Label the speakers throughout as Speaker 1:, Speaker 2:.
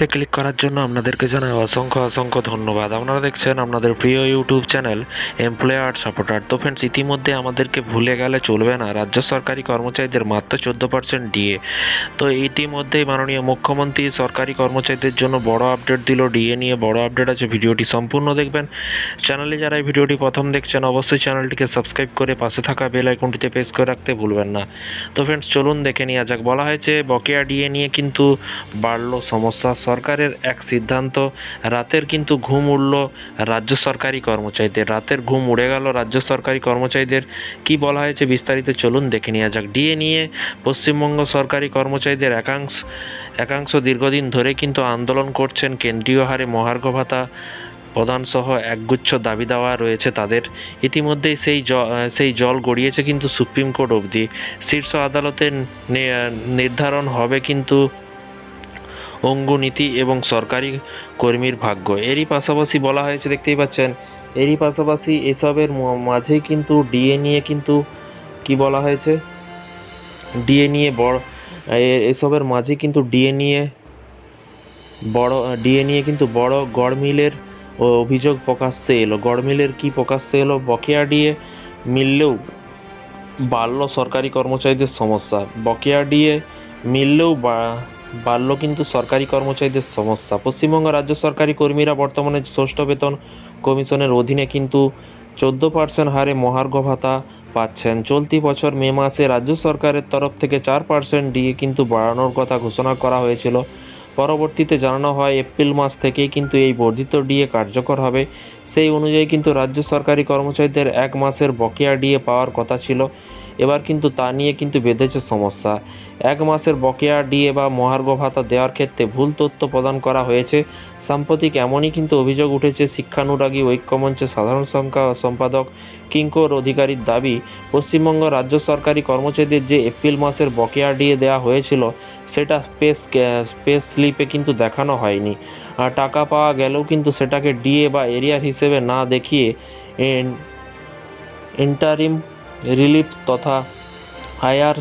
Speaker 1: তে ক্লিক করার জন্য আপনাদেরকে জানাই অসংখ্য অসংখ্য ধন্যবাদ। আপনারা দেখছেন আপনাদের প্রিয় ইউটিউব চ্যানেল এমপ্লয়ার সাপোর্টার তো ফ্রেন্ডস ইতিমধ্যে আমাদেরকে ভুলে গেলে চলবে না। রাজ্য সরকারি কর্মচারীদের মাত্র চোদ্দ পার্সেন্ট ডিএ তো ইতিমধ্যেই মাননীয় মুখ্যমন্ত্রী সরকারি কর্মচারীদের জন্য বড় আপডেট দিল। ডিএ নিয়ে বড় আপডেট আছে। ভিডিওটি সম্পূর্ণ দেখবেন। চ্যানেলে যারা এই ভিডিওটি প্রথম দেখছেন, অবশ্যই চ্যানেলটিকে সাবস্ক্রাইব করে পাশে থাকা বেল আইকনটিতে প্রেস করে রাখতে ভুলবেন না। তো ফ্রেন্ডস চলুন দেখে নেওয়া যাক। বলা হয়েছে, বকেয়া ডিএ নিয়ে কিন্তু বাড়লো সমস্যা। সরকারের এক সিদ্ধান্ত। রাতের কিন্তু ঘুম উড়ল রাজ্য সরকারি কর্মচারীদের। রাতের ঘুম উড়ে গেল রাজ্য সরকারি কর্মচারীদের। কি বলা হয়েছে বিস্তারিত চলুন দেখে নেওয়া যাক। ডিএ নিয়ে পশ্চিমবঙ্গ সরকারি কর্মচারীদের একাংশ একাংশ দীর্ঘদিন ধরে কিন্তু আন্দোলন করছেন কেন্দ্রীয় হারে মহার্ঘ ভাতা প্রদানসহ একগুচ্ছ দাবি দেওয়া রয়েছে তাদের। ইতিমধ্যেই সেই সেই জল গড়িয়েছে কিন্তু সুপ্রিম কোর্ট অবধি। শীর্ষ আদালতে নি- নির্ধারণ হবে কিন্তু অঙ্গনীতি এবং সরকারি কর্মীর ভাগ্য। এরই পাশাপাশি বলা হয়েছে, দেখতেই পাচ্ছেন, এরই পাশাপাশি এসবের ম- মাঝেই কিন্তু ডিএ নিয়ে কিন্তু কি বলা হয়েছে? ডিএ নিয়ে বড় এসবের মাঝে কিন্তু ডিএ নিয়ে বড় ডিএ নিয়ে কিন্তু বড় গড়মিলের অভিযোগ প্রকাশ্যে এলো। গড়মিলের কি প্রকাশ্যে এলো? বকেয়া ডিএ মিললেও বাড়ল সরকারি কর্মচারীদের সমস্যা। বকেয়া ডিএ মিললেও বা- বাড়ল কিন্তু সরকারি কর্মচারীদের সমস্যা। পশ্চিমবঙ্গ রাজ্য সরকারি কর্মীরা বর্তমানে ষষ্ঠ বেতন কমিশনের অধীনে কিন্তু চোদ্দ পার্সেন্ট হারে মহার্ঘ ভাতা পাচ্ছেন। চলতি বছর মে মাসে রাজ্য সরকারের তরফ থেকে চার পার্সেন্ট দিয়ে কিন্তু বাড়ানোর কথা ঘোষণা করা হয়েছিল। পরবর্তীতে জানানো হয়, এপ্রিল মাস থেকেই কিন্তু এই বর্ধিত ডিএ কার্যকর হবে। সেই অনুযায়ী কিন্তু রাজ্য সরকারি কর্মচারীদের এক মাসের বকেয়া ডিএ পাওয়ার কথা ছিল। এবার কিন্তু তা নিয়ে কিন্তু বেঁধেছে সমস্যা। এক মাসের বকেয়া ডিএ বা মহার্ঘ ভাতা দেওয়ার ক্ষেত্রে ভুল তথ্য প্রদান করা হয়েছে। সাম্প্রতিক এমনই কিন্তু অভিযোগ উঠেছে শিক্ষানুরাগী ঐক্যমঞ্চের সাধারণ সংখ্যা সম্পাদক কিঙ্কর অধিকারীর দাবি, পশ্চিমবঙ্গ রাজ্য সরকারি কর্মচারীদের যে এপ্রিল মাসের বকেয়া ডিএ দেওয়া হয়েছিল, সেটা স্পেস স্পেস স্লিপে কিন্তু দেখানো হয়নি। আর টাকা পাওয়া গেলেও কিন্তু সেটাকে ডিএ বা এরিয়ার হিসেবে না দেখিয়ে ইন্টারিম রিলিফ তথা আইআর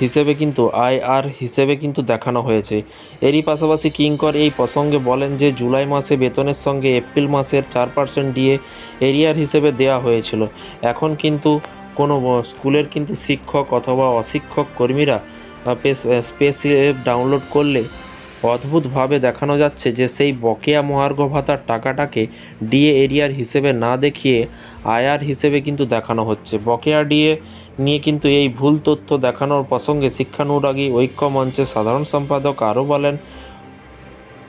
Speaker 1: হিসেবে কিন্তু, আইআর হিসেবে কিন্তু দেখানো হয়েছে। এরই পাশাপাশি কিঙ্কর এই প্রসঙ্গে বলেন যে, জুলাই মাসে বেতনের সঙ্গে এপ্রিল মাসের চার পার্সেন্ট দিয়ে এরিয়ার হিসেবে দেওয়া হয়েছিল। এখন কিন্তু কোনো স্কুলের কিন্তু শিক্ষক অথবা অশিক্ষক কর্মীরা স্পেস ডাউনলোড করলে অদ্ভুতভাবে দেখানো যাচ্ছে যে সেই বকেয়া মহার্ঘ ভাতার টাকাটাকে ডিএ এরিয়ার হিসেবে না দেখিয়ে আয়ার হিসেবে কিন্তু দেখানো হচ্ছে। বকেয়া ডিএ নিয়ে কিন্তু এই ভুল তথ্য দেখানোর প্রসঙ্গে শিক্ষানুরাগী ঐক্য মঞ্চের সাধারণ সম্পাদক আরও বলেন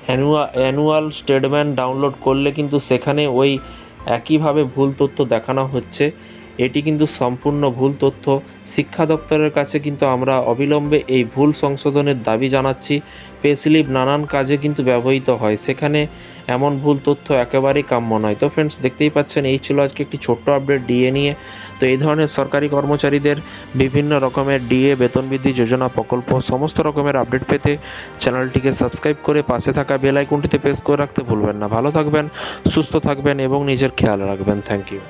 Speaker 1: অ্যানুয়াল অ্যানুয়াল স্টেটমেন্ট ডাউনলোড করলে কিন্তু সেখানে ওই একইভাবে ভুল তথ্য দেখানো হচ্ছে। এটি কিন্তু সম্পূর্ণ ভুল তথ্য। শিক্ষা দপ্তরের কাছে কিন্তু আমরা অবিলম্বে এই ভুল সংশোধনের দাবি জানাচ্ছি। পে স্লিপ নানান কাজে কিন্তু ব্যবহৃত হয়। সেখানে এমন ভুল তথ্য একেবারেই কাম্য নয়। তো ফ্রেন্ডস দেখতেই পাচ্ছেন, এই ছিল আজকে একটি ছোট্ট আপডেট ডিএ নিয়ে। তো এই ধরনের সরকারি কর্মচারীদের বিভিন্ন রকমের ডিএ বেতন বৃদ্ধি যোজনা প্রকল্প, সমস্ত রকমের আপডেট পেতে চ্যানেলটিকে সাবস্ক্রাইব করে পাশে থাকা বেল আইকনটিতে প্রেস করে রাখতে ভুলবেন না। ভালো থাকবেন, সুস্থ থাকবেন এবং নিজের খেয়াল রাখবেন। Thank you